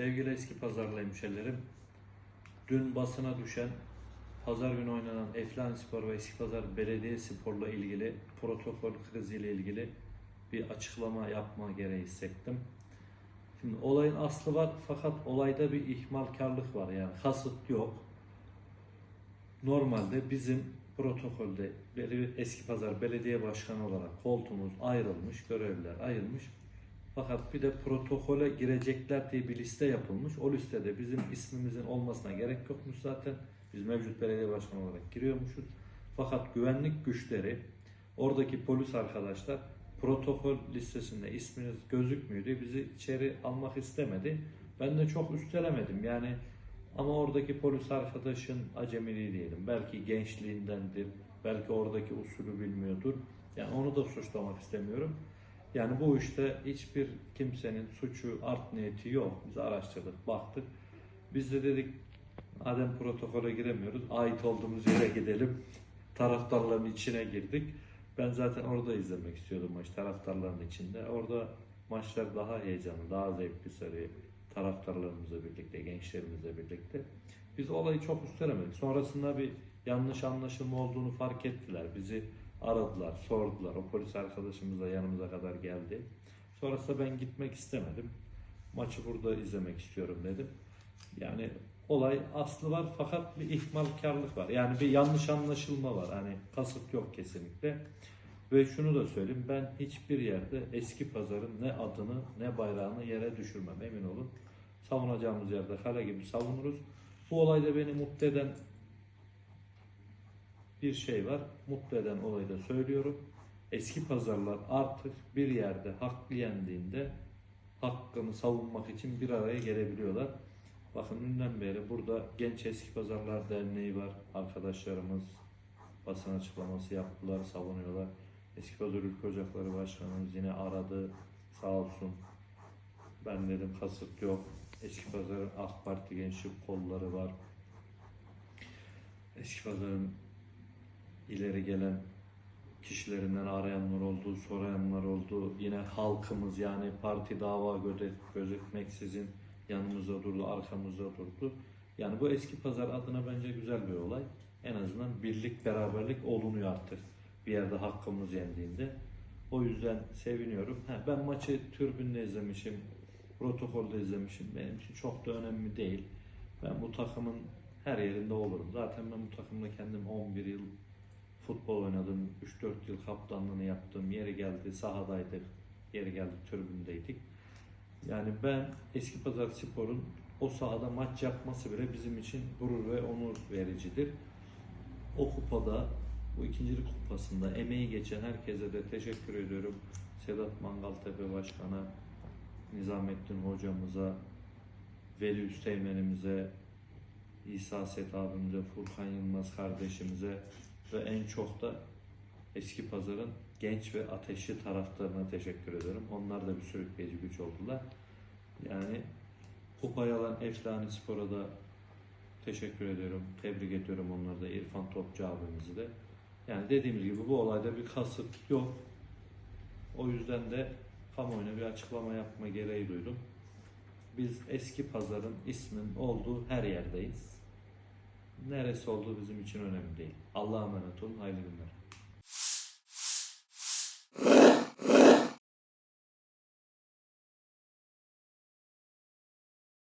Sevgili eski pazarlı hemşerilerim, dün basına düşen pazar günü oynanan Eflani Spor ve Eski Pazar Belediye Spor'la ilgili protokol kriziyle ilgili bir açıklama yapma gereği hissettim. Şimdi olayın aslı var fakat olayda bir ihmalkarlık var yani kasıt yok. Normalde bizim protokolde Eski Pazar Belediye Başkanı olarak koltuğumuz ayrılmış, görevliler ayrılmış. Fakat bir de protokole girecekler diye bir liste yapılmış. O listede bizim ismimizin olmasına gerek yokmuş zaten. Biz mevcut belediye başkanı olarak giriyormuşuz. Fakat güvenlik güçleri, oradaki polis arkadaşlar protokol listesinde isminiz gözükmüyor diye bizi içeri almak istemedi. Ben de çok üstelemedim. Yani ama oradaki polis arkadaşın acemiliği diyelim. Belki gençliğindendir. Belki oradaki usulü bilmiyordur. Yani onu da suçlamak istemiyorum. Yani bu işte hiçbir kimsenin suçu, art niyeti yok. Biz araştırdık, baktık. Biz de dedik madem protokole giremiyoruz, ait olduğumuz yere gidelim. Taraftarların içine girdik. Ben zaten orada izlemek istiyordum maç taraftarların içinde. Orada maçlar daha heyecanlı, daha zevkli sarıyor. Taraftarlarımızla birlikte, gençlerimizle birlikte. Biz olayı çok üstelemedik. Sonrasında bir yanlış anlaşılma olduğunu fark ettiler. Bizi aradılar, sordular. O polis arkadaşımız da yanımıza kadar geldi. Sonrasında ben gitmek istemedim. Maçı burada izlemek istiyorum dedim. Yani olay aslı var fakat bir ihmalkarlık var. Yani bir yanlış anlaşılma var. Hani kasıt yok kesinlikle. Ve şunu da söyleyeyim ben hiçbir yerde eski pazarın ne adını ne bayrağını yere düşürmem emin olun. Savunacağımız yerde kale gibi savunuruz. Bu olayda beni mutlu eden bir şey var. Mutlu eden olayı da söylüyorum. Eski pazarlar artık bir yerde haklı yendiğinde hakkını savunmak için bir araya gelebiliyorlar. Bakın dünden beri burada Genç Eski Pazarlar Derneği var. Arkadaşlarımız basın açıklaması yaptılar, savunuyorlar. Eski Pazar Ülke Ocakları Başkanımız yine aradı. Sağ olsun. Ben dedim kasıt yok. Eski Pazar'ın AK Parti gençlik kolları var. Eski Pazar'ın ileri gelen kişilerinden arayanlar oldu, sorayanlar oldu. Yine halkımız yani parti dava göze- gözetmeksizin yanımızda durdu, arkamızda durdu. Yani bu eski pazar adına bence güzel bir olay. En azından birlik, beraberlik olunuyor artık bir yerde hakkımız yendiğinde. O yüzden seviniyorum. Ha, ben maçı türbünde izlemişim, protokolde izlemişim. Benim için çok da önemli değil. Ben bu takımın her yerinde olurum. Zaten ben bu takımda kendim 11 yıl futbol oynadım. 3-4 yıl kaptanlığını yaptım. Yeri geldi sahadaydık. Yeri geldi tribündeydik. Yani ben Eski Pazar Spor'un o sahada maç yapması bile bizim için gurur ve onur vericidir. O kupada, bu ikincilik kupasında emeği geçen herkese de teşekkür ediyorum. Sedat Mangaltepe Başkan'a, Nizamettin Hocamıza, Veli Üsteğmen'imize, İsa Set abimize, Furkan Yılmaz kardeşimize ve en çok da Eski Pazar'ın genç ve ateşli taraftarına teşekkür ederim. Onlar da bir sürükleyici güç oldular. Yani kupayı alan Eflani Spor'a da teşekkür ediyorum. Tebrik ediyorum onları da. İrfan Topçu abimizi de. Yani dediğimiz gibi bu olayda bir kasıt yok. O yüzden de kamuoyuna bir açıklama yapma gereği duydum. Biz eski pazarın ismin olduğu her yerdeyiz. Neresi olduğu bizim için önemli değil. Allah'a emanet olun. Hayırlı günler.